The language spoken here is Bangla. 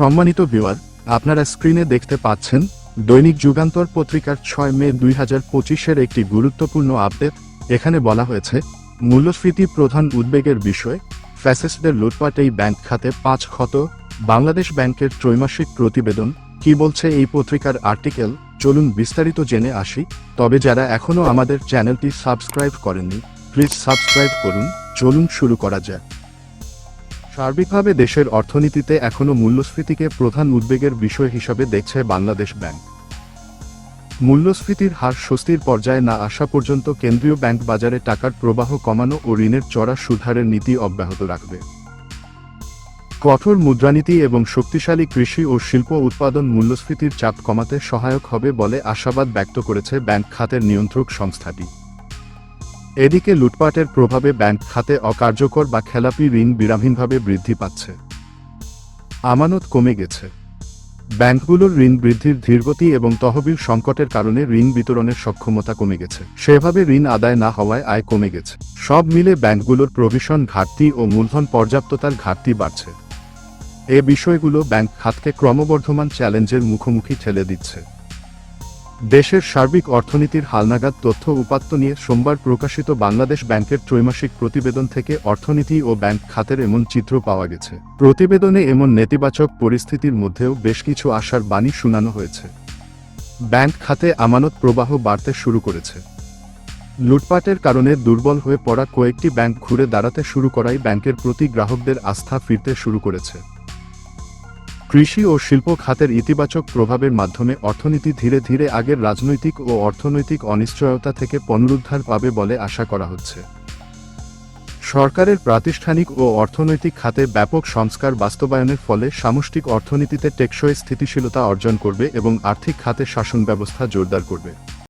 সম্মানিত ভিউয়ার আপনারা স্ক্রিনে দেখতে পাচ্ছেন, দৈনিক যুগান্তর পত্রিকার ছয় মে দুই হাজার পঁচিশের একটি গুরুত্বপূর্ণ আপডেট এখানে বলা হয়েছে, মূল্যস্ফীতি প্রধান উদ্বেগের বিষয় ফ্যাসিস্টদের লুটপাট এই ব্যাংক খাতে পাঁচ ক্ষত, বাংলাদেশ ব্যাংকের ত্রৈমাসিক প্রতিবেদন, কি বলছে এই পত্রিকার আর্টিকেল চলুন বিস্তারিত জেনে আসি, তবে যারা এখনও আমাদের চ্যানেলটি সাবস্ক্রাইব করেননি প্লিজ সাবস্ক্রাইব করুন, চলুন শুরু করা যাক। সার্বিকভাবে দেশের অর্থনীতিতে এখনও মূল্যস্ফীতিকে প্রধান উদ্বেগের বিষয় হিসাবে দেখছে বাংলাদেশ ব্যাংক। মূল্যস্ফীতির হার স্বস্তির পর্যায়ে না আসা পর্যন্ত কেন্দ্রীয় ব্যাংক বাজারে টাকার প্রবাহ কমানো ও ঋণের চড়া সুধারের নীতি অব্যাহত রাখবে। কঠোর মুদ্রানীতি এবং শক্তিশালী কৃষি ও শিল্প উৎপাদন মূল্যস্ফীতির চাপ কমাতে সহায়ক হবে বলে আশাবাদ ব্যক্ত করেছে ব্যাংক খাতের নিয়ন্ত্রক সংস্থাটি। এদিকে লুটপাটের প্রভাবে ব্যাংক খাতে অকার্যকর বা খেলাপি ঋণ বিরামহীনভাবে বৃদ্ধি পাচ্ছে। আমানত কমে গেছে। ব্যাংকগুলোর ঋণ বৃদ্ধির ধীরগতি এবং তহবিল সংকটের কারণে ঋণ বিতরণের সক্ষমতা কমে গেছে। সেভাবে ঋণ আদায় না হওয়ায় আয় কমে গেছে। সব মিলে ব্যাংকগুলোর প্রভিশন ঘাটতি ও মূলধন পর্যাপ্ততার ঘাটতি বাড়ছে। এ বিষয়গুলো ব্যাংক খাতকে ক্রমবর্ধমান চ্যালেঞ্জের মুখোমুখি ঠেলে দিচ্ছে। দেশের সার্বিক অর্থনীতির হালনাগাদ তথ্য উপাত্ত নিয়ে সোমবার প্রকাশিত বাংলাদেশ ব্যাংকের ত্রৈমাসিক প্রতিবেদন থেকে অর্থনীতি ও ব্যাংক খাতের এমন চিত্র পাওয়া গেছে। প্রতিবেদনে এমন নেতিবাচক পরিস্থিতির মধ্যেও বেশ কিছু আশার বাণী শোনানো হয়েছে। ব্যাংক খাতে আমানত প্রবাহ বাড়তে শুরু করেছে। লুটপাটের কারণে দুর্বল হয়ে পড়া কয়েকটি ব্যাংক ঘুরে দাঁড়াতে শুরু করাই ব্যাংকের প্রতি গ্রাহকদের আস্থা ফিরতে শুরু করেছে। কৃষি ও শিল্প খাতের ইতিবাচক প্রভাবের মাধ্যমে অর্থনীতি ধীরে ধীরে আগের রাজনৈতিক ও অর্থনৈতিক অনিশ্চয়তা থেকে পুনরুদ্ধার পাবে বলে আশা করা হচ্ছে। সরকারের প্রাতিষ্ঠানিক ও অর্থনৈতিক খাতে ব্যাপক সংস্কার বাস্তবায়নের ফলে সামষ্টিক অর্থনীতিতে টেকসই স্থিতিশীলতা অর্জন করবে এবং আর্থিক খাতে শাসন ব্যবস্থা জোরদার করবে।